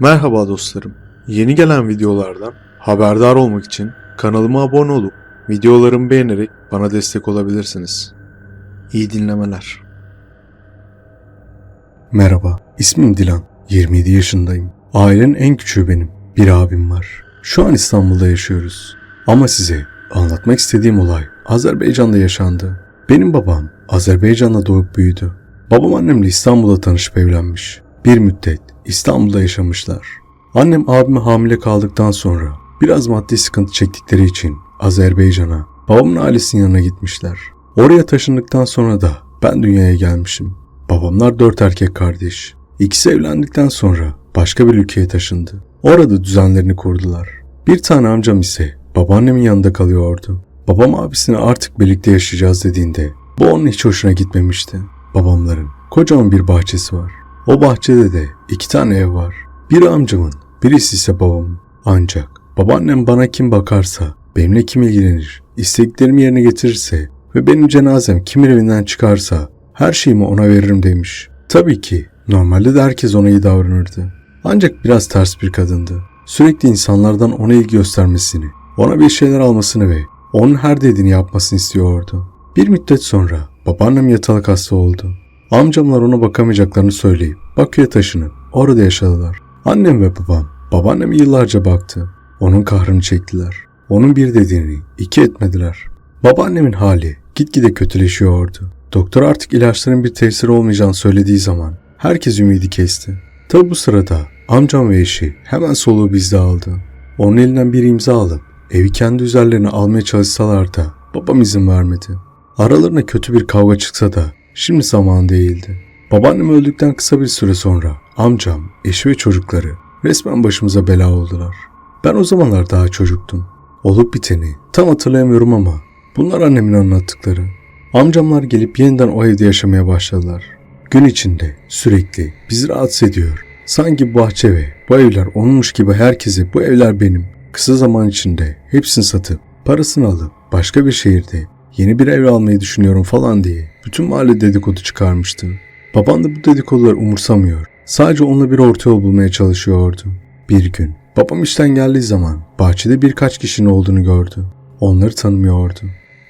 Merhaba dostlarım. Yeni gelen videolardan haberdar olmak için kanalıma abone olup videolarımı beğenerek bana destek olabilirsiniz. İyi dinlemeler. Merhaba, ismim Dilan. 27 yaşındayım. Ailenin en küçüğü benim. Bir abim var. Şu an İstanbul'da yaşıyoruz. Ama size anlatmak istediğim olay Azerbaycan'da yaşandı. Benim babam Azerbaycan'da doğup büyüdü. Babam annemle İstanbul'da tanışıp evlenmiş. Bir müddet İstanbul'da yaşamışlar. Annem abime hamile kaldıktan sonra biraz maddi sıkıntı çektikleri için Azerbaycan'a, babamın ailesinin yanına gitmişler. Oraya taşındıktan sonra da ben dünyaya gelmişim. Babamlar dört erkek kardeş. İkisi evlendikten sonra başka bir ülkeye taşındı. Orada düzenlerini kurdular. Bir tane amcam ise babaannemin yanında kalıyordu. Babam abisine artık birlikte yaşayacağız dediğinde bu onun hiç hoşuna gitmemişti. Babamların kocaman bir bahçesi var. O bahçede de iki tane ev var. Biri amcamın, birisi ise babamın. Ancak babaannem bana kim bakarsa, benimle kim ilgilenir, isteklerimi yerine getirirse ve benim cenazem kimin evinden çıkarsa her şeyimi ona veririm demiş. Tabii ki normalde de herkes ona iyi davranırdı. Ancak biraz ters bir kadındı. Sürekli insanlardan ona ilgi göstermesini, ona bir şeyler almasını ve onun her dediğini yapmasını istiyordu. Bir müddet sonra babaannem yatalık hasta oldu. Amcamlar ona bakamayacaklarını söyleyip Bakü'ye taşınıp orada yaşadılar. Annem ve babam babaanneme yıllarca baktı. Onun kahrını çektiler. Onun bir dediğini iki etmediler. Babaannemin hali gitgide kötüleşiyordu. Doktor artık ilaçların bir tesiri olmayacağını söylediği zaman herkes ümidi kesti. Tabi bu sırada amcam ve eşi hemen soluğu bizde aldı. Onun elinden bir imza alıp evi kendi üzerlerine almaya çalışsalar da babam izin vermedi. Aralarına kötü bir kavga çıksa da şimdi zaman değildi. Babaannem öldükten kısa bir süre sonra amcam, eşi ve çocukları resmen başımıza bela oldular. Ben o zamanlar daha çocuktum. Olup biteni tam hatırlayamıyorum ama bunlar annemin anlattıkları. Amcamlar gelip yeniden o evde yaşamaya başladılar. Gün içinde sürekli bizi rahatsız ediyor. Sanki bahçe ve bu evler onunmuş gibi herkese bu evler benim. Kısa zaman içinde hepsini satıp parasını alıp başka bir şehirde yeni bir ev almayı düşünüyorum falan diye bütün mahalle dedikodu çıkarmıştı. Babam da bu dedikoduları umursamıyor. Sadece onunla bir orta yol bulmaya çalışıyordu. Bir gün babam işten geldiği zaman bahçede birkaç kişinin olduğunu gördü. Onları tanımıyordu.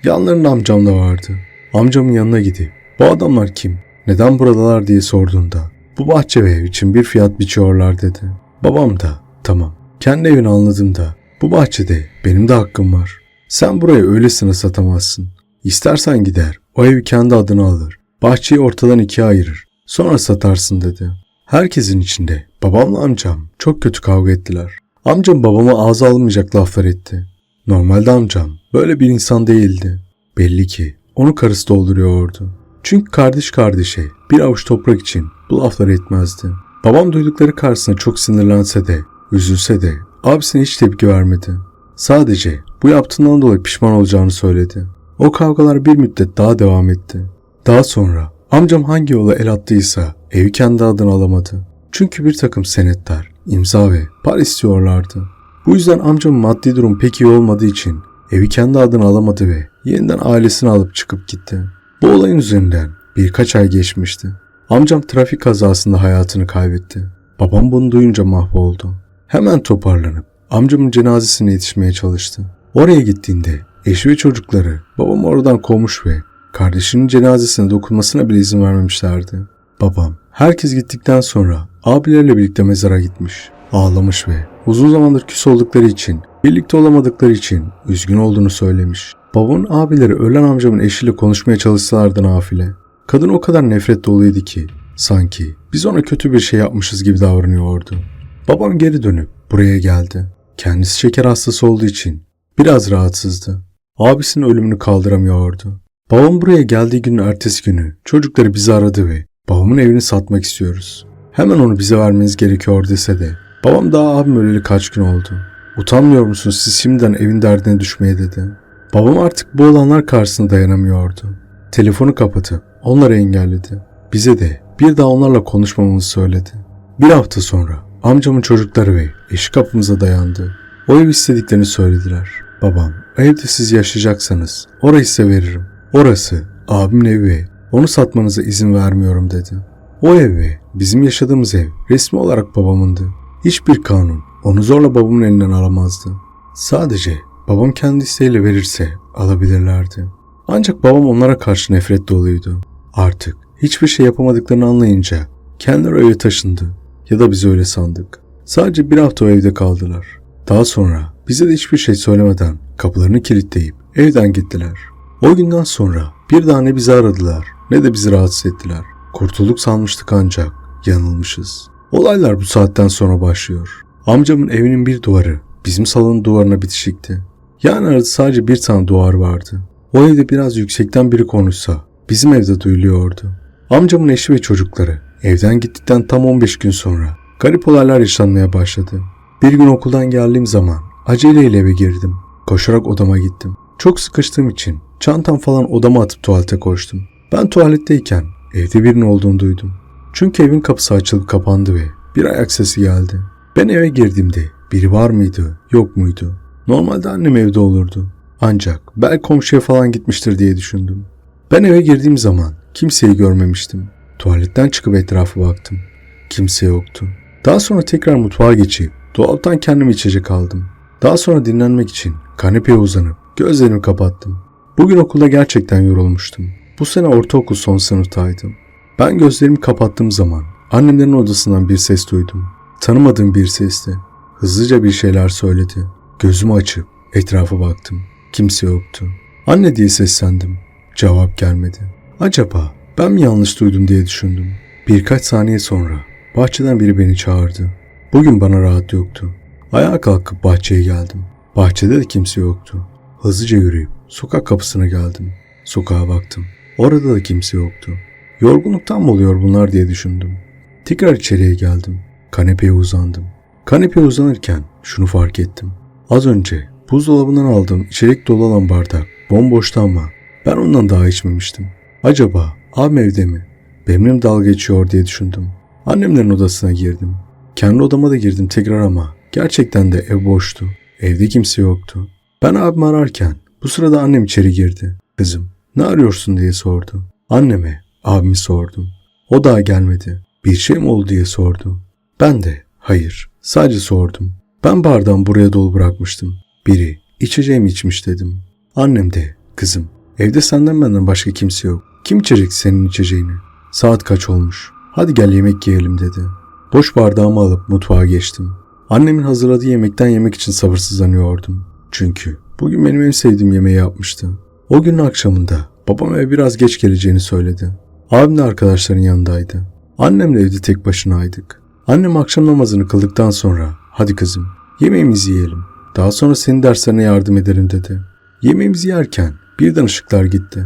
Yanlarında amcam da vardı. Amcamın yanına gidip bu adamlar kim? Neden buradalar diye sorduğunda bu bahçe ve ev için bir fiyat biçiyorlar dedi. Babam da tamam kendi evini anladım da bu bahçede benim de hakkım var. Sen burayı öylesine satamazsın. İstersen gider o evi kendi adına alır. Bahçeyi ortadan ikiye ayırır. Sonra satarsın dedi. Herkesin içinde babamla amcam çok kötü kavga ettiler. Amcam babama ağza almayacak laflar etti. Normalde amcam böyle bir insan değildi. Belli ki onu karısı dolduruyordu. Çünkü kardeş kardeşe bir avuç toprak için bu lafları etmezdi. Babam duydukları karşısında çok sinirlense de, üzülse de abisine hiç tepki vermedi. Sadece bu yaptığından dolayı pişman olacağını söyledi. O kavgalar bir müddet daha devam etti. Daha sonra amcam hangi yola el attıysa evi kendi adına alamadı. Çünkü bir takım senetler, imza ve para istiyorlardı. Bu yüzden amcamın maddi durum pek iyi olmadığı için evi kendi adına alamadı ve yeniden ailesini alıp çıkıp gitti. Bu olayın üzerinden birkaç ay geçmişti. Amcam trafik kazasında hayatını kaybetti. Babam bunu duyunca mahvoldu. Hemen toparlanıp amcamın cenazesine yetişmeye çalıştı. Oraya gittiğinde eşi ve çocukları babam oradan kovmuş ve kardeşinin cenazesine dokunmasına bile izin vermemişlerdi. Babam herkes gittikten sonra abilerle birlikte mezara gitmiş. Ağlamış ve uzun zamandır küs oldukları için, birlikte olamadıkları için üzgün olduğunu söylemiş. Babamın abileri ölen amcamın eşiyle konuşmaya çalışsalardı nafile. Kadın o kadar nefret doluydu ki sanki biz ona kötü bir şey yapmışız gibi davranıyordu. Babam geri dönüp buraya geldi. Kendisi şeker hastası olduğu için biraz rahatsızdı. Abisinin ölümünü kaldıramıyordu. Babam buraya geldiği günün ertesi günü çocukları bizi aradı ve babamın evini satmak istiyoruz. Hemen onu bize vermeniz gerekiyor dese de babam daha abim öleli kaç gün oldu. Utanmıyor musunuz siz şimdiden evin derdine düşmeye dedi. Babam artık bu olanlar karşısında dayanamıyordu. Telefonu kapatıp onları engelledi. Bize de bir daha onlarla konuşmamamızı söyledi. Bir hafta sonra amcamın çocukları ve eşi kapımıza dayandı. O ev istediklerini söylediler. Babam, evde siz yaşayacaksanız orayı size veririm. Orası abimin evi onu satmanıza izin vermiyorum dedi. O ev bizim yaşadığımız ev resmi olarak babamındı. Hiçbir kanun onu zorla babamın elinden alamazdı. Sadece babam kendi isteğiyle verirse alabilirlerdi. Ancak babam onlara karşı nefret doluydu. Artık hiçbir şey yapamadıklarını anlayınca kendileri eve taşındı ya da biz öyle sandık. Sadece bir hafta o evde kaldılar. Daha sonra bize de hiçbir şey söylemeden kapılarını kilitleyip evden gittiler. O günden sonra bir daha ne bizi aradılar ne de bizi rahatsız ettiler. Kurtulduk sanmıştık ancak yanılmışız. Olaylar bu saatten sonra başlıyor. Amcamın evinin bir duvarı bizim salonun duvarına bitişikti. Yani arada sadece bir tane duvar vardı. O evde biraz yüksekten biri konuşsa bizim evde duyuluyordu. Amcamın eşi ve çocukları evden gittikten tam 15 gün sonra garip olaylar yaşanmaya başladı. Bir gün okuldan geldiğim zaman aceleyle eve girdim. Koşarak odama gittim. Çok sıkıştığım için çantam falan odama atıp tuvalete koştum. Ben tuvaletteyken evde birinin olduğunu duydum. Çünkü evin kapısı açılıp kapandı ve bir ayak sesi geldi. Ben eve girdiğimde biri var mıydı, yok muydu? Normalde annem evde olurdu. Ancak belki komşuya falan gitmiştir diye düşündüm. Ben eve girdiğim zaman kimseyi görmemiştim. Tuvaletten çıkıp etrafa baktım. Kimse yoktu. Daha sonra tekrar mutfağa geçip dolaptan kendime içecek aldım. Daha sonra dinlenmek için kanepeye uzanıp gözlerimi kapattım. Bugün okulda gerçekten yorulmuştum. Bu sene ortaokul son sınıftaydım. Ben gözlerimi kapattığım zaman annemlerin odasından bir ses duydum. Tanımadığım bir sesti. Hızlıca bir şeyler söyledi. Gözümü açıp etrafa baktım. Kimse yoktu. Anne diye seslendim. Cevap gelmedi. Acaba ben mi yanlış duydum diye düşündüm. Birkaç saniye sonra bahçeden biri beni çağırdı. Bugün bana rahat yoktu. Ayağa kalkıp bahçeye geldim. Bahçede de kimse yoktu. Hızlıca yürüyüp sokak kapısına geldim. Sokağa baktım. Orada da kimse yoktu. Yorgunluktan mı oluyor bunlar diye düşündüm. Tekrar içeriye geldim. Kanepeye uzandım. Kanepeye uzanırken şunu fark ettim. Az önce buzdolabından aldığım içerik dolu olan bardak bomboştu ama ben ondan daha içmemiştim. Acaba abim evde mi? Benimle dalga geçiyor diye düşündüm. Annemlerin odasına girdim. Kendi odama da girdim tekrar ama gerçekten de ev boştu. Evde kimse yoktu. Ben abimi ararken bu sırada annem içeri girdi. Kızım ne arıyorsun diye sordu. Anneme abimi sordum. O daha gelmedi. Bir şey mi oldu diye sordu. Ben de hayır sadece sordum. Ben bardağımı buraya dolu bırakmıştım. Biri içeceğimi içmiş dedim. Annem de kızım evde senden benden başka kimse yok. Kim içecek senin içeceğini? Saat kaç olmuş? Hadi gel yemek yiyelim dedi. Boş bardağımı alıp mutfağa geçtim. Annemin hazırladığı yemekten yemek için sabırsızlanıyordum. Çünkü bugün benim en sevdiğim yemeği yapmıştı. O günün akşamında babam eve biraz geç geleceğini söyledi. Abim de arkadaşların yanındaydı. Annemle evde tek başınaydık. Annem akşam namazını kıldıktan sonra hadi kızım yemeğimizi yiyelim. Daha sonra senin derslerine yardım ederim dedi. Yemeğimizi yerken birden ışıklar gitti.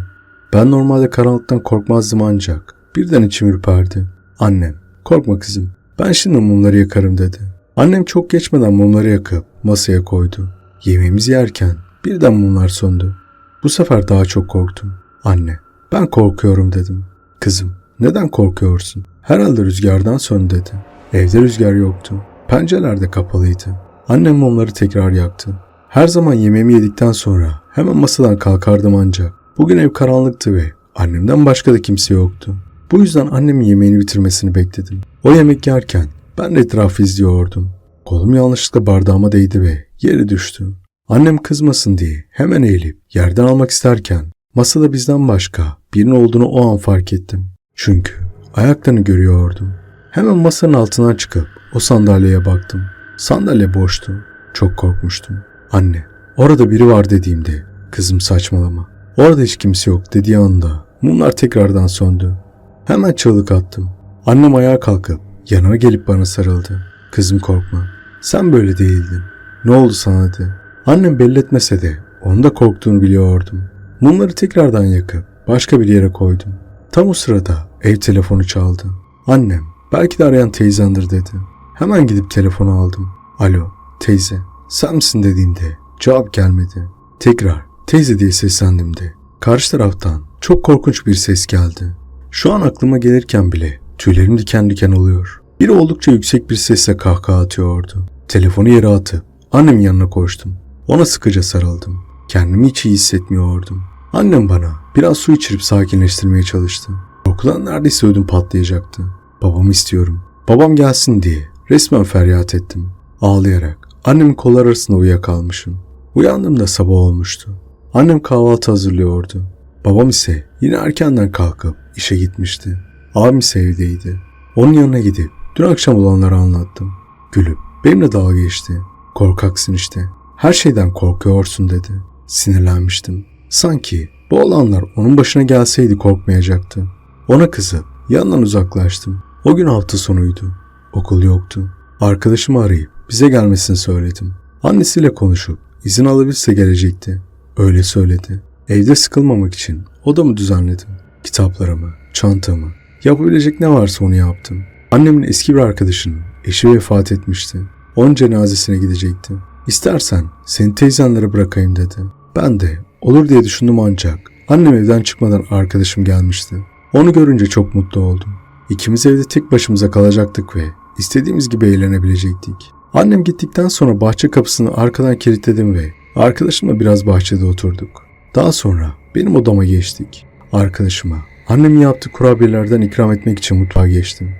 Ben normalde karanlıktan korkmazdım ancak birden içim ürperdi. Annem korkma kızım ben şimdi mumları yakarım dedi. Annem çok geçmeden mumları yakıp masaya koydu. Yemeğimizi yerken birden mumlar söndü. Bu sefer daha çok korktum. Anne ben korkuyorum dedim. Kızım neden korkuyorsun? Herhalde rüzgardan sön dedi. Evde rüzgar yoktu. Pencereler de kapalıydı. Annem mumları tekrar yaktı. Her zaman yemeğimi yedikten sonra hemen masadan kalkardım ancak. Bugün ev karanlıktı ve annemden başka da kimse yoktu. Bu yüzden annemin yemeğini bitirmesini bekledim. O yemek yerken ben de etrafı izliyordum. Kolum yanlışlıkla bardağıma değdi ve yere düştü. Annem kızmasın diye hemen eğilip yerden almak isterken masada bizden başka birinin olduğunu o an fark ettim. Çünkü ayaklarını görüyordum. Hemen masanın altından çıkıp o sandalyeye baktım. Sandalye boştu. Çok korkmuştum. Anne, orada biri var dediğimde kızım saçmalama. Orada hiç kimse yok dediği anda mumlar tekrardan söndü. Hemen çığlık attım. Annem ayağa kalkıp yanıma gelip bana sarıldı. Kızım korkma. Sen böyle değildin. Ne oldu sana dedi. Annem belli etmese de onun da korktuğunu biliyordum. Mumları tekrardan yakıp başka bir yere koydum. Tam o sırada ev telefonu çaldı. Annem belki de arayan teyzendir dedi. Hemen gidip telefonu aldım. Alo teyze sen misin dediğimde cevap gelmedi. Tekrar teyze diye seslendim de. Karşı taraftan çok korkunç bir ses geldi. Şu an aklıma gelirken bile tüylerim diken diken oluyor. Biri oldukça yüksek bir sesle kahkaha atıyordu. Telefonu yere atıp annemin yanına koştum. Ona sıkıca sarıldım. Kendimi hiç iyi hissetmiyordum. Annem bana biraz su içirip sakinleştirmeye çalıştı. Korkudan neredeyse ödüm patlayacaktı. Babamı istiyorum. Babam gelsin diye resmen feryat ettim. Ağlayarak annemin kollar arasında uyuyakalmışım. Uyandığımda sabah olmuştu. Annem kahvaltı hazırlıyordu. Babam ise yine erkenden kalkıp işe gitmişti. Abim ise evdeydi. Onun yanına gidip dün akşam olanları anlattım. Gülüp benimle dalga geçti. Korkaksın işte. Her şeyden korkuyorsun dedi. Sinirlenmiştim. Sanki bu olanlar onun başına gelseydi korkmayacaktı. Ona kızıp yandan uzaklaştım. O gün hafta sonuydu. Okul yoktu. Arkadaşımı arayıp bize gelmesini söyledim. Annesiyle konuşup izin alabilse gelecekti. Öyle söyledi. Evde sıkılmamak için odamı düzenledim. Kitaplarımı, çantamı, yapabilecek ne varsa onu yaptım. Annemin eski bir arkadaşının eşi vefat etmişti. Onun cenazesine gidecekti. İstersen seni teyzenlere bırakayım dedi. Ben de olur diye düşündüm ancak annem evden çıkmadan arkadaşım gelmişti. Onu görünce çok mutlu oldum. İkimiz evde tek başımıza kalacaktık ve istediğimiz gibi eğlenebilecektik. Annem gittikten sonra bahçe kapısını arkadan kilitledim ve arkadaşımla biraz bahçede oturduk. Daha sonra benim odama geçtik. Arkadaşıma annemin yaptığı kurabiyelerden ikram etmek için mutfağa geçtim.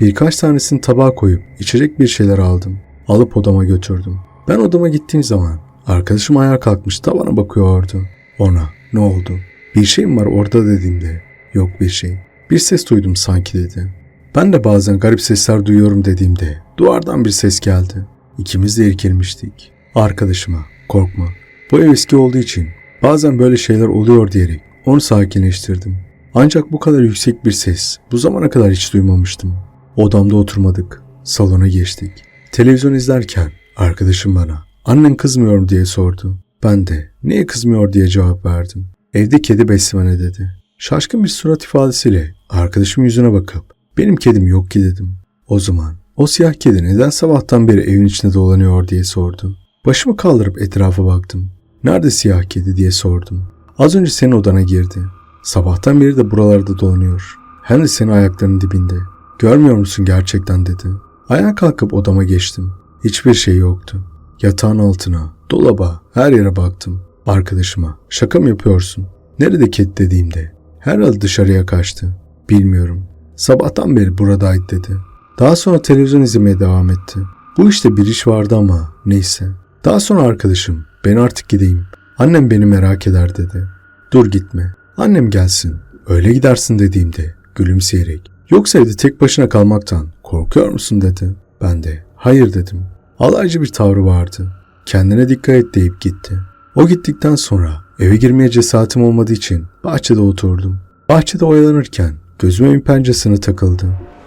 Birkaç tanesini tabağa koyup içecek bir şeyler aldım. Alıp odama götürdüm. Ben odama gittiğim zaman arkadaşım ayağa kalkmış tavana bakıyordu. Ona ne oldu? Bir şey mi var orada dediğimde yok bir şey. Bir ses duydum sanki dedi. Ben de bazen garip sesler duyuyorum dediğimde duvardan bir ses geldi. İkimiz de irkilmiştik. Arkadaşıma korkma. Bu ev eski olduğu için bazen böyle şeyler oluyor diyerek onu sakinleştirdim. Ancak bu kadar yüksek bir ses bu zamana kadar hiç duymamıştım. Odamda oturmadık. Salona geçtik. Televizyon izlerken arkadaşım bana annen kızmıyor mu diye sordu. Ben de niye kızmıyor diye cevap verdim. Evde kedi beslemene dedi. Şaşkın bir surat ifadesiyle arkadaşım yüzüne bakıp benim kedim yok ki dedim. O zaman o siyah kedi neden sabahtan beri evin içinde dolanıyor diye sordu. Başımı kaldırıp etrafa baktım. Nerede siyah kedi diye sordum. Az önce senin odana girdi. Sabahtan beri de buralarda dolanıyor. Hem de senin ayaklarının dibinde. Görmüyor musun gerçekten dedi. Ayağa kalkıp odama geçtim. Hiçbir şey yoktu. Yatağın altına, dolaba, her yere baktım. Arkadaşıma şaka mı yapıyorsun? Nerede kedi dediğimde herhalde dışarıya kaçtı. Bilmiyorum. Sabahtan beri buradaydı dedi. Daha sonra televizyon izlemeye devam etti. Bu işte bir iş vardı ama neyse. Daha sonra arkadaşım ben artık gideyim. Annem beni merak eder dedi. Dur gitme. Annem gelsin. Öyle gidersin dediğimde gülümseyerek. Yoksa evde tek başına kalmaktan korkuyor musun dedi. Ben de hayır dedim. Alaycı bir tavrı vardı. Kendine dikkat et deyip gitti. O gittikten sonra eve girmeye cesaretim olmadığı için bahçede oturdum. Bahçede oyalanırken gözüme bir penceresine takıldı.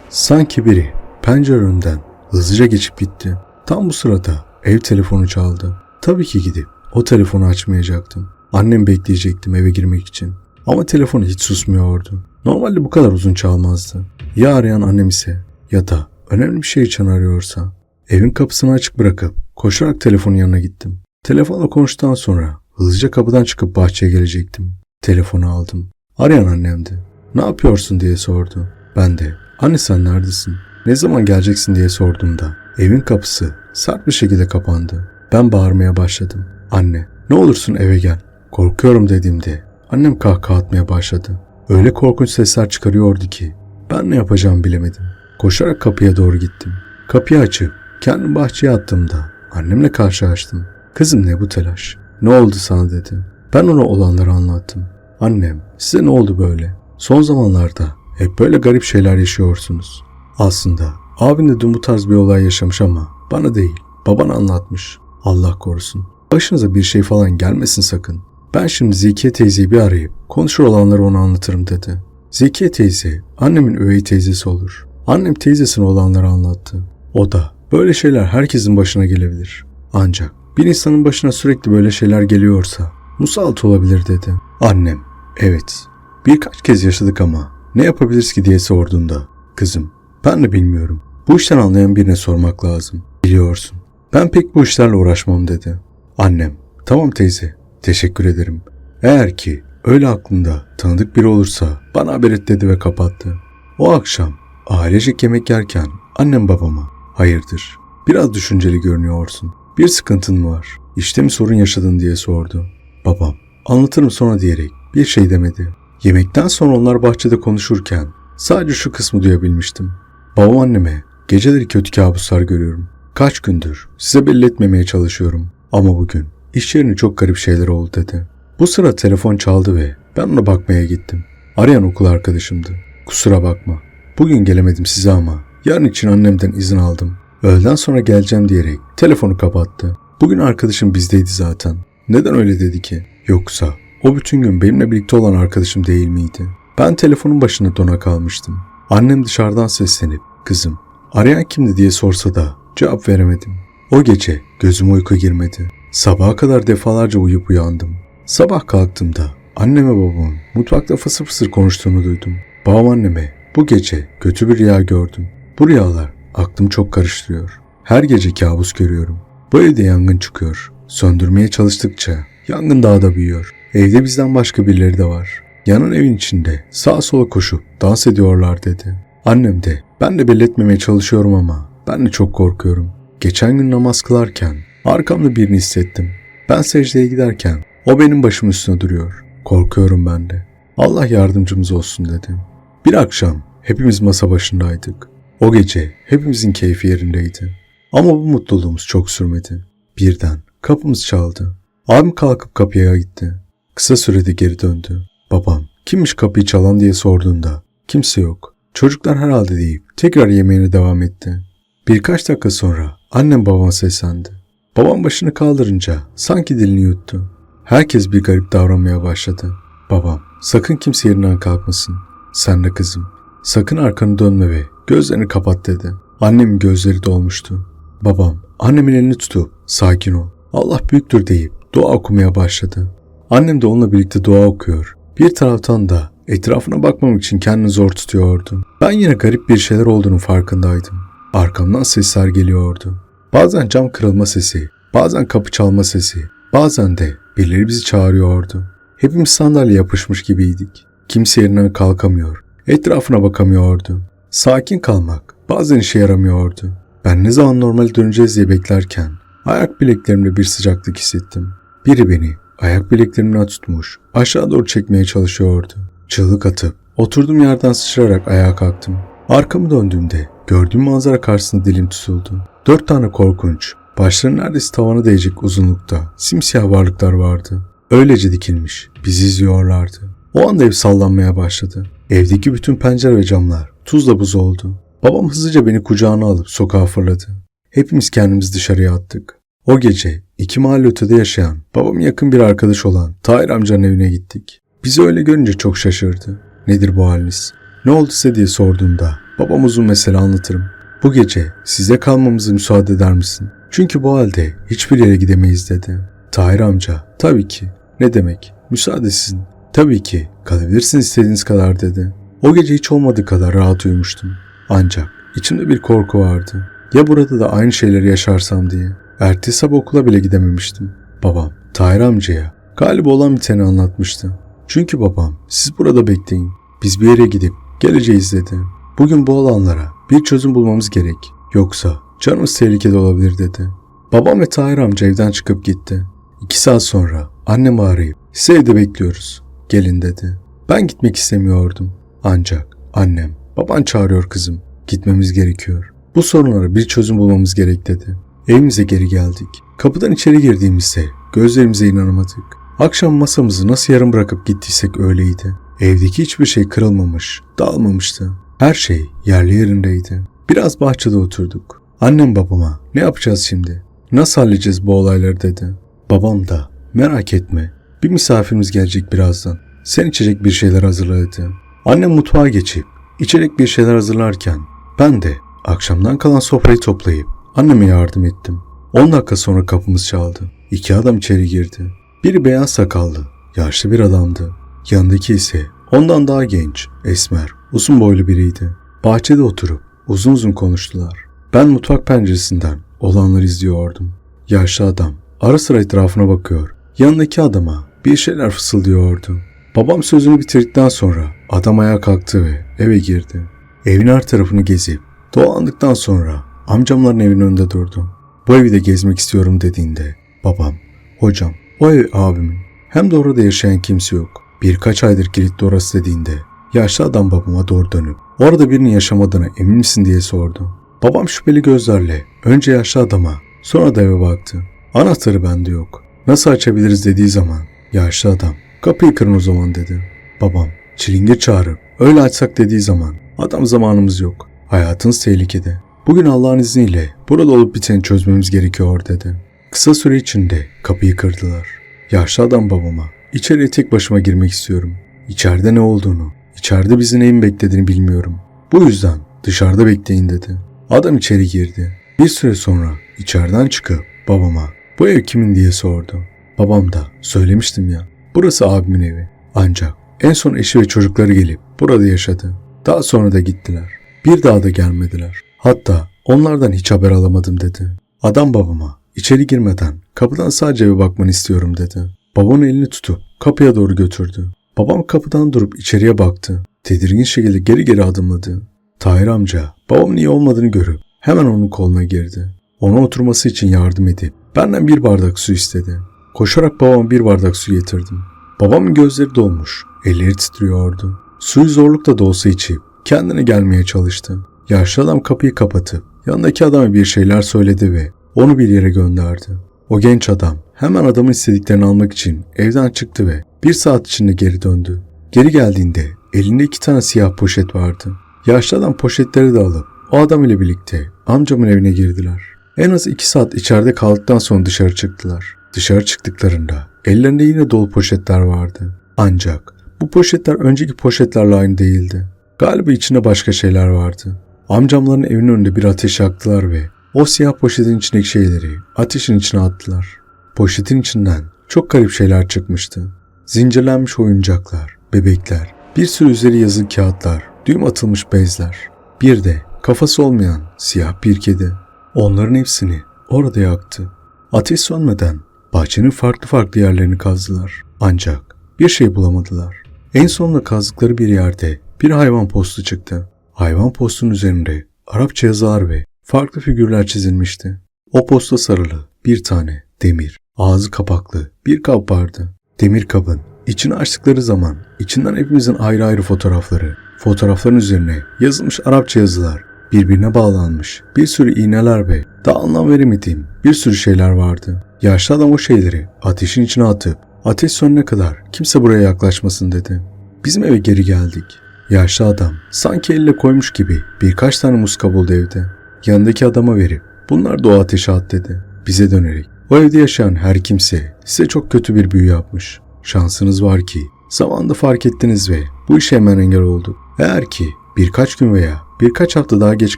Sanki biri pencere önünden hızlıca geçip gitti. Tam bu sırada ev telefonu çaldı. Tabii ki gidip o telefonu açmayacaktım. Annem bekleyecektim eve girmek için. Ama telefonu hiç susmuyordu. Normalde bu kadar uzun çalmazdı. Ya arayan annem ise ya da önemli bir şey için arıyorsa. Evin kapısını açık bırakıp koşarak telefonun yanına gittim. Telefonla konuştuktan sonra hızlıca kapıdan çıkıp bahçeye gelecektim. Telefonu aldım. Arayan annemdi. Ne yapıyorsun diye sordu. Ben de anne sen neredesin? Ne zaman geleceksin diye sorduğumda evin kapısı sert bir şekilde kapandı. Ben bağırmaya başladım. Anne ne olursun eve gel. Korkuyorum dediğimde annem kahkaha atmaya başladı. Öyle korkunç sesler çıkarıyordu ki ben ne yapacağımı bilemedim. Koşarak kapıya doğru gittim. Kapıyı açıp kendim bahçeye attığımda annemle karşılaştım. Kızım ne bu telaş? Ne oldu sana dedi. Ben ona olanları anlattım. Annem size ne oldu böyle? Son zamanlarda hep böyle garip şeyler yaşıyorsunuz. Aslında abin de dün bu tarz bir olay yaşamış ama bana değil baban anlatmış. Allah korusun. Başınıza bir şey falan gelmesin sakın. Ben şimdi Zekiye teyzeyi bir arayıp konuşur olanları ona anlatırım dedi. Zekiye teyze annemin üvey teyzesi olur. Annem teyzesine olanları anlattı. O da böyle şeyler herkesin başına gelebilir. Ancak bir insanın başına sürekli böyle şeyler geliyorsa musallat olabilir dedi. Annem evet birkaç kez yaşadık ama ne yapabiliriz ki diye sorduğunda kızım ben de bilmiyorum. Bu işten anlayan birine sormak lazım. Biliyorsun. Ben pek bu işlerle uğraşmam dedi. Annem tamam teyze teşekkür ederim. Eğer ki öyle aklında tanıdık biri olursa bana haber et dedi ve kapattı. O akşam ailecek yemek yerken annem babama hayırdır biraz düşünceli görünüyorsun. Bir sıkıntın mı var? İşte mi sorun yaşadın diye sordu. Babam anlatırım sonra diyerek bir şey demedi. Yemekten sonra onlar bahçede konuşurken sadece şu kısmı duyabilmiştim. Babam anneme Geceleri kötü kabuslar görüyorum. Kaç gündür size belli etmemeye çalışıyorum. Ama bugün iş yerinde çok garip şeyler oldu dedi. Bu sıra telefon çaldı ve ben ona bakmaya gittim. Arayan okul arkadaşımdı. Kusura bakma. Bugün gelemedim size ama yarın için annemden izin aldım. Öğleden sonra geleceğim diyerek telefonu kapattı. Bugün arkadaşım bizdeydi zaten. Neden öyle dedi ki? Yoksa o bütün gün benimle birlikte olan arkadaşım değil miydi? Ben telefonun başında dona kalmıştım. Annem dışarıdan seslenip kızım arayan kimdi diye sorsa da cevap veremedim. O gece gözüme uyku girmedi. Sabaha kadar defalarca uyuyup uyandım. Sabah kalktığımda anneme babamın mutfakta fısır fısır konuştuğunu duydum. Babam anneme bu gece kötü bir rüya gördüm. Bu rüyalar aklım çok karıştırıyor. Her gece kabus görüyorum. Bu evde yangın çıkıyor. Söndürmeye çalıştıkça yangın daha da büyüyor. Evde bizden başka birileri de var. Yanın evin içinde sağa sola koşup dans ediyorlar dedi. Annem de ben de belli etmemeye çalışıyorum ama ben de çok korkuyorum. Geçen gün namaz kılarken arkamda birini hissettim. Ben secdeye giderken o benim başımın üstüne duruyor. Korkuyorum ben de. Allah yardımcımız olsun dedim. Bir akşam hepimiz masa başındaydık. O gece hepimizin keyfi yerindeydi. Ama bu mutluluğumuz çok sürmedi. Birden kapımız çaldı. Abim kalkıp kapıya gitti. Kısa sürede geri döndü. Babam kimmiş kapıyı çalan diye sorduğunda kimse yok. Çocuklar herhalde deyip tekrar yemeğine devam etti. Birkaç dakika sonra annem babama seslendi. Babam başını kaldırınca sanki dilini yuttu. Herkes bir garip davranmaya başladı. Babam sakın kimse yerinden kalkmasın. Sen de kızım. Sakın arkanı dönme ve gözlerini kapat dedi. Annemin gözleri dolmuştu. Babam annemin elini tutup sakin ol. Allah büyüktür deyip dua okumaya başladı. Annem de onunla birlikte dua okuyor. Bir taraftan da etrafına bakmamak için kendini zor tutuyordu. Ben yine garip bir şeyler olduğunu farkındaydım. Arkamdan sesler geliyordu. Bazen cam kırılma sesi, bazen kapı çalma sesi, bazen de birileri bizi çağırıyordu. Hepimiz sandalye yapışmış gibiydik. Kimse yerinden kalkamıyor, etrafına bakamıyordu. Sakin kalmak bazen işe yaramıyordu. Ben ne zaman normale döneceğiz diye beklerken ayak bileklerimde bir sıcaklık hissettim. Biri beni ayak bileklerimden tutmuş aşağı doğru çekmeye çalışıyordu. Çığlık atıp oturduğum yerden sıçrayarak ayağa kalktım. Arkamı döndüğümde gördüğüm manzara karşısında dilim tutuldu. Dört tane korkunç, başları neredeyse tavana değecek uzunlukta simsiyah varlıklar vardı. Öylece dikilmiş, bizi izliyorlardı. O anda ev sallanmaya başladı. Evdeki bütün pencere ve camlar tuzla buz oldu. Babam hızlıca beni kucağına alıp sokağa fırladı. Hepimiz kendimizi dışarıya attık. O gece iki mahalle ötede yaşayan babamın yakın bir arkadaş olan Tahir amcanın evine gittik. Bizi öyle görünce çok şaşırdı. Nedir bu haliniz? Ne oldu size diye sorduğunda babam uzun mesele anlatırım. Bu gece size kalmamızı müsaade eder misin? Çünkü bu halde hiçbir yere gidemeyiz dedi. Tahir amca tabii ki. Ne demek? Müsaade sizin. Tabii ki kalabilirsiniz istediğiniz kadar dedi. O gece hiç olmadığı kadar rahat uyumuştum. Ancak içimde bir korku vardı. Ya burada da aynı şeyleri yaşarsam diye. Ertesi sabah okula bile gidememiştim. Babam Tahir amcaya galiba olan biteni anlatmıştı. Çünkü babam siz burada bekleyin. Biz bir yere gidip geleceğiz dedi. Bugün bu olanlara bir çözüm bulmamız gerek. Yoksa canımız tehlikede olabilir dedi. Babam ve Tahir amca evden çıkıp gitti. İki saat sonra annemi arayıp sizi evde bekliyoruz. Gelin dedi. Ben gitmek istemiyordum. Ancak annem baban çağırıyor kızım. Gitmemiz gerekiyor. Bu sorunlara bir çözüm bulmamız gerek dedi. Evimize geri geldik. Kapıdan içeri girdiğimizde gözlerimize inanamadık. Akşam masamızı nasıl yarım bırakıp gittiysek öyleydi. Evdeki hiçbir şey kırılmamış, dağılmamıştı. Her şey yerli yerindeydi. Biraz bahçede oturduk. Annem babama ne yapacağız şimdi? Nasıl halledeceğiz bu olayları dedi. Babam da merak etme bir misafirimiz gelecek birazdan. Sen içecek bir şeyler hazırla dedi. Annem mutfağa geçip içecek bir şeyler hazırlarken ben de akşamdan kalan sofrayı toplayıp anneme yardım ettim. 10 dakika sonra kapımız çaldı. İki adam içeri girdi. Biri beyaz sakallı, yaşlı bir adamdı. Yanındaki ise ondan daha genç, esmer, uzun boylu biriydi. Bahçede oturup uzun uzun konuştular. Ben mutfak penceresinden olanları izliyordum. Yaşlı adam ara sıra etrafına bakıyor. Yanındaki adama bir şeyler fısıldıyordu. Babam sözünü bitirdikten sonra adam ayağa kalktı ve eve girdi. Evin her tarafını gezip dolandıktan sonra amcamların evinin önünde durdu. Bu evi de gezmek istiyorum dediğinde babam, hocam o ev abimin. Hem de orada yaşayan kimse yok. Birkaç aydır kilitli orası dediğinde yaşlı adam babama doğru dönüp orada birinin yaşamadığına emin misin diye sordu. Babam şüpheli gözlerle önce yaşlı adama sonra da eve baktı. Anahtarı bende yok. Nasıl açabiliriz dediği zaman yaşlı adam kapıyı kırın o zaman dedi. Babam çilingir çağırıp öyle açsak dediği zaman adam zamanımız yok. Hayatınız tehlikede. Bugün Allah'ın izniyle burada olup biteni çözmemiz gerekiyor dedi. Kısa süre içinde kapıyı kırdılar. Yaşlı adam babama içeriye tek başıma girmek istiyorum. İçeride ne olduğunu, içeride bizi neyin beklediğini bilmiyorum. Bu yüzden dışarıda bekleyin dedi. Adam içeri girdi. Bir süre sonra içeriden çıkıp babama bu ev kimin diye sordu. Babam da söylemiştim ya burası abimin evi. Ancak en son eşi ve çocukları gelip burada yaşadı. Daha sonra da gittiler. Bir daha da gelmediler. Hatta onlardan hiç haber alamadım dedi. Adam babama içeri girmeden kapıdan sadece eve bakmanı istiyorum dedi. Babamın elini tutup kapıya doğru götürdü. Babam kapıdan durup içeriye baktı. Tedirgin şekilde geri geri adımladı. Tahir amca babamın iyi olmadığını görüp hemen onun koluna girdi. Ona oturması için yardım edip benden bir bardak su istedi. Koşarak babama bir bardak su getirdim. Babamın gözleri dolmuş, elleri titriyordu. Suyu zorlukla da olsa içip kendine gelmeye çalıştı. Yaşlı adam kapıyı kapatıp yanındaki adama bir şeyler söyledi ve onu bir yere gönderdi. O genç adam hemen adamın istediklerini almak için evden çıktı ve bir saat içinde geri döndü. Geri geldiğinde elinde iki tane siyah poşet vardı. Yaşlı adam poşetleri de alıp o adam ile birlikte amcamın evine girdiler. En az iki saat içeride kaldıktan sonra dışarı çıktılar. Dışarı çıktıklarında ellerinde yine dolu poşetler vardı. Ancak bu poşetler önceki poşetlerle aynı değildi. Galiba içinde başka şeyler vardı. Amcamların evinin önünde bir ateş yaktılar ve o siyah poşetin içindeki şeyleri ateşin içine attılar. Poşetin içinden çok garip şeyler çıkmıştı. Zincirlenmiş oyuncaklar, bebekler, bir sürü üzeri yazılı kağıtlar, düğüm atılmış bezler. Bir de kafası olmayan siyah bir kedi. Onların hepsini orada yaktı. Ateş sönmeden bahçenin farklı farklı yerlerini kazdılar. Ancak bir şey bulamadılar. En sonunda kazdıkları bir yerde bir hayvan postu çıktı. Hayvan postunun üzerinde Arapça yazılar ve farklı figürler çizilmişti. O posta sarılı bir tane demir, ağzı kapaklı bir kap vardı. Demir kabın içini açtıkları zaman içinden hepimizin ayrı ayrı fotoğrafları, fotoğrafların üzerine yazılmış Arapça yazılar, birbirine bağlanmış bir sürü iğneler ve daha anlam veremediğim bir sürü şeyler vardı. Yaşlı adam o şeyleri ateşin içine atıp ateş sönene kadar kimse buraya yaklaşmasın dedi. Bizim eve geri geldik. Yaşlı adam sanki elle koymuş gibi birkaç tane muska buldu evde. Yanındaki adama verip bunlar o ateşe at dedi. Bize dönerek o evde yaşayan her kimse size çok kötü bir büyü yapmış. Şansınız var ki zamanında fark ettiniz ve bu işe hemen engel olduk. Eğer ki birkaç gün veya birkaç hafta daha geç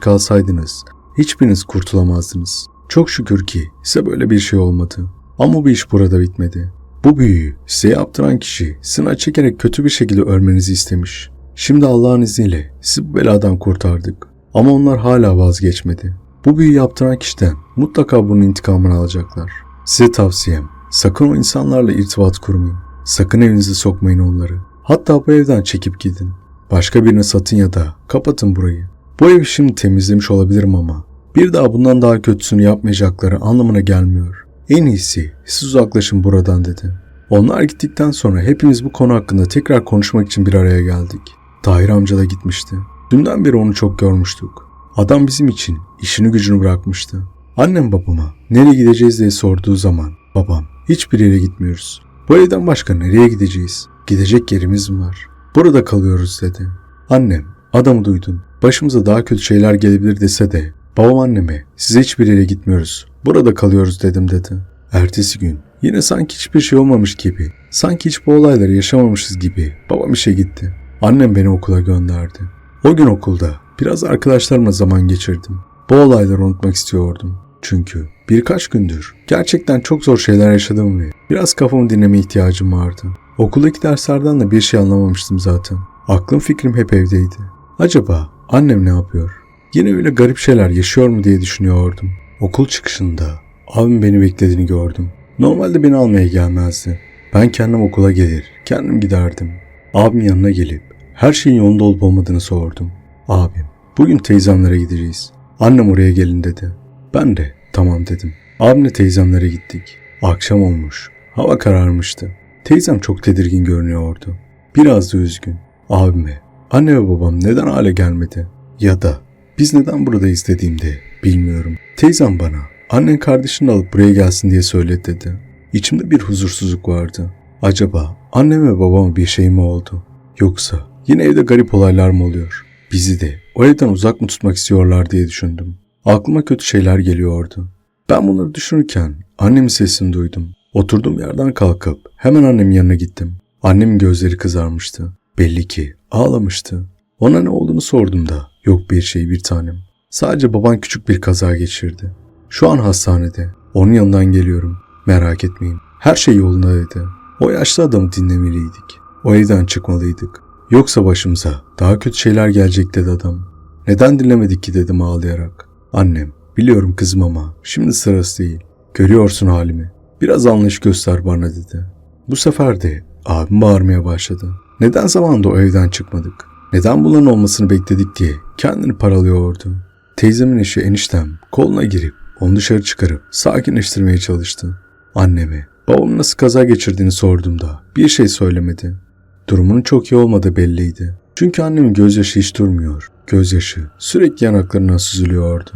kalsaydınız hiçbiriniz kurtulamazdınız. Çok şükür ki size böyle bir şey olmadı. Ama bu iş burada bitmedi. Bu büyüyü size yaptıran kişi sınav çekerek kötü bir şekilde ölmenizi istemiş. Şimdi Allah'ın izniyle sizi bu beladan kurtardık. Ama onlar hala vazgeçmedi. Bu büyüyü yaptıran kişiden mutlaka bunun intikamını alacaklar. Size tavsiyem sakın o insanlarla irtibat kurmayın. Sakın evinize sokmayın onları. Hatta bu evden çekip gidin. Başka birine satın ya da kapatın burayı. Bu evi şimdi temizlemiş olabilirim ama bir daha bundan daha kötüsünü yapmayacakları anlamına gelmiyor. En iyisi siz uzaklaşın buradan dedi. Onlar gittikten sonra hepimiz bu konu hakkında tekrar konuşmak için bir araya geldik. Tahir amca da gitmişti. Dünden beri onu çok görmüştük. Adam bizim için işini gücünü bırakmıştı. Annem babama nereye gideceğiz diye sorduğu zaman babam hiçbir yere gitmiyoruz. Bu evden başka nereye gideceğiz? Gidecek yerimiz mi var? Burada kalıyoruz dedi. Annem adamı duydun. Başımıza daha kötü şeyler gelebilir dese de babam anneme size hiçbir yere gitmiyoruz. Burada kalıyoruz dedim dedi. Ertesi gün yine sanki hiçbir şey olmamış gibi, sanki hiç bu olayları yaşamamışız gibi babam işe gitti. Annem beni okula gönderdi. O gün okulda biraz arkadaşlarımla zaman geçirdim. Bu olayları unutmak istiyordum. Çünkü birkaç gündür gerçekten çok zor şeyler yaşadım ve biraz kafamı dinleme ihtiyacım vardı. Okuldaki derslerden de bir şey anlamamıştım zaten. Aklım fikrim hep evdeydi. Acaba annem ne yapıyor? Yine öyle garip şeyler yaşıyor mu diye düşünüyordum. Okul çıkışında abim beni beklediğini gördüm. Normalde beni almaya gelmezdi. Ben kendim okula gelir, kendim giderdim. Abim yanına gelip her şeyin yolunda olup olmadığını sordum. Abim, bugün teyzemlere gideceğiz. Annem oraya gelin dedi. Ben de tamam dedim. Abimle teyzemlere gittik. Akşam olmuş. Hava kararmıştı. Teyzem çok tedirgin görünüyordu. Biraz da üzgün. Abime, anne ve babam neden hale gelmedi? Ya da biz neden buradayız dediğimde bilmiyorum. Teyzem bana annen kardeşini alıp buraya gelsin diye söyledi dedi. İçimde bir huzursuzluk vardı. Acaba annem ve babama bir şey mi oldu? Yoksa yine evde garip olaylar mı oluyor? Bizi de o evden uzak mı tutmak istiyorlar diye düşündüm. Aklıma kötü şeyler geliyordu. Ben bunları düşünürken annemin sesini duydum. Oturduğum yerden kalkıp hemen annemin yanına gittim. Annemin gözleri kızarmıştı. Belli ki ağlamıştı. Ona ne olduğunu sordum da yok bir şey bir tanem. Sadece baban küçük bir kaza geçirdi. Şu an hastanede. Onun yanından geliyorum. Merak etmeyin. Her şey yolunda dedi. O yaşlı adamı dinlemeliydik. O evden çıkmalıydık. Yoksa başımıza daha kötü şeyler gelecek dedi adam. Neden dinlemedik ki dedim ağlayarak. Annem, biliyorum kızım ama şimdi sırası değil. Görüyorsun halimi. Biraz anlayış göster bana dedi. Bu sefer de abim bağırmaya başladı. Neden zamanında o evden çıkmadık? Neden bunların olmasını bekledik diye kendini paralıyordu. Teyzemin eşi eniştem koluna girip onu dışarı çıkarıp sakinleştirmeye çalıştı. Anneme babamın nasıl kaza geçirdiğini sorduğumda bir şey söylemedi. Durumunun çok iyi olmadığı belliydi. Çünkü annemin gözyaşı hiç durmuyor. Gözyaşı sürekli yanaklarından süzülüyordu.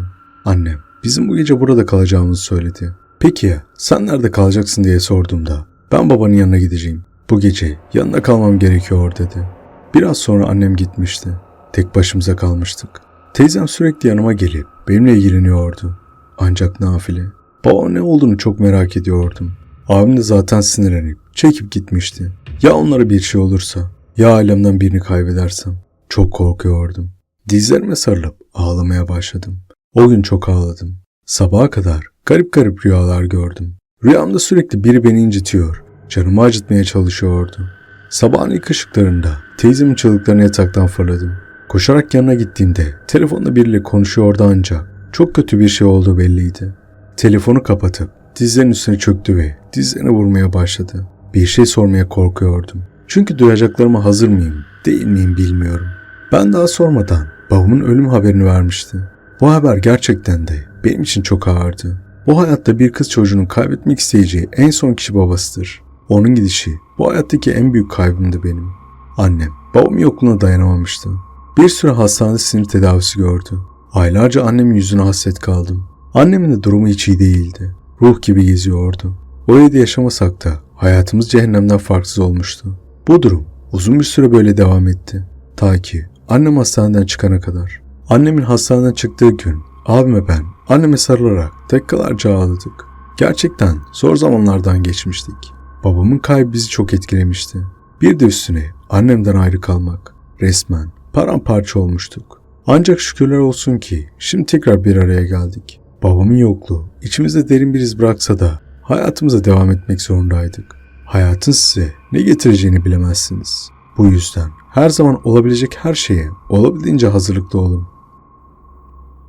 Annem bizim bu gece burada kalacağımızı söyledi. Peki ya sen nerede kalacaksın diye sorduğumda ben babanın yanına gideceğim. Bu gece yanına kalmam gerekiyor dedi. Biraz sonra annem gitmişti. Tek başımıza kalmıştık. Teyzem sürekli yanıma gelip benimle ilgileniyordu. Ancak nafile. Babam ne olduğunu çok merak ediyordum. Abim de zaten sinirlenip çekip gitmişti. Ya onlara bir şey olursa, ya ailemden birini kaybedersem. Çok korkuyordum. Dizlerime sarılıp ağlamaya başladım. O gün çok ağladım. Sabaha kadar garip garip rüyalar gördüm. Rüyamda sürekli biri beni incitiyor, canımı acıtmaya çalışıyordu. Sabahın ilk ışıklarında teyzemin çığlıklarını yataktan fırladım. Koşarak yanına gittiğimde telefonda biriyle konuşuyordu ancak çok kötü bir şey olduğu belliydi. Telefonu kapatıp dizlerinin üstüne çöktü ve dizlerine vurmaya başladı. Bir şey sormaya korkuyordum. Çünkü duyacaklarıma hazır mıyım, değil miyim bilmiyorum. Ben daha sormadan babamın ölüm haberini vermişti. Bu haber gerçekten de benim için çok ağırdı. Bu hayatta bir kız çocuğunun kaybetmek isteyeceği en son kişi babasıdır. Onun gidişi bu hayattaki en büyük kaybımdı benim. Annem babamın yokluğuna dayanamamıştı. Bir süre hastanede sinir tedavisi gördü. Aylarca annemin yüzüne hasret kaldım. Annemin de durumu hiç iyi değildi. Ruh gibi geziyordu. O evde yaşamasak da hayatımız cehennemden farksız olmuştu. Bu durum uzun bir süre böyle devam etti. Ta ki annem hastaneden çıkana kadar. Annemin hastaneden çıktığı gün abime ben anneme sarılarak dakikalarca ağladık. Gerçekten zor zamanlardan geçmiştik. Babamın kaybı bizi çok etkilemişti. Bir de üstüne annemden ayrı kalmak. Resmen paramparça olmuştuk. Ancak şükürler olsun ki şimdi tekrar bir araya geldik. Babamın yokluğu içimizde derin bir iz bıraksa da hayatımıza devam etmek zorundaydık. Hayatın size ne getireceğini bilemezsiniz. Bu yüzden her zaman olabilecek her şeye olabildiğince hazırlıklı olun.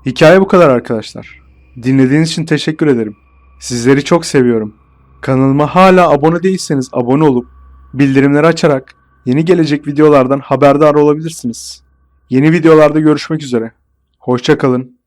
Hikaye bu kadar arkadaşlar. Dinlediğiniz için teşekkür ederim. Sizleri çok seviyorum. Kanalıma hala abone değilseniz abone olup bildirimleri açarak yeni gelecek videolardan haberdar olabilirsiniz. Yeni videolarda görüşmek üzere. Hoşça kalın.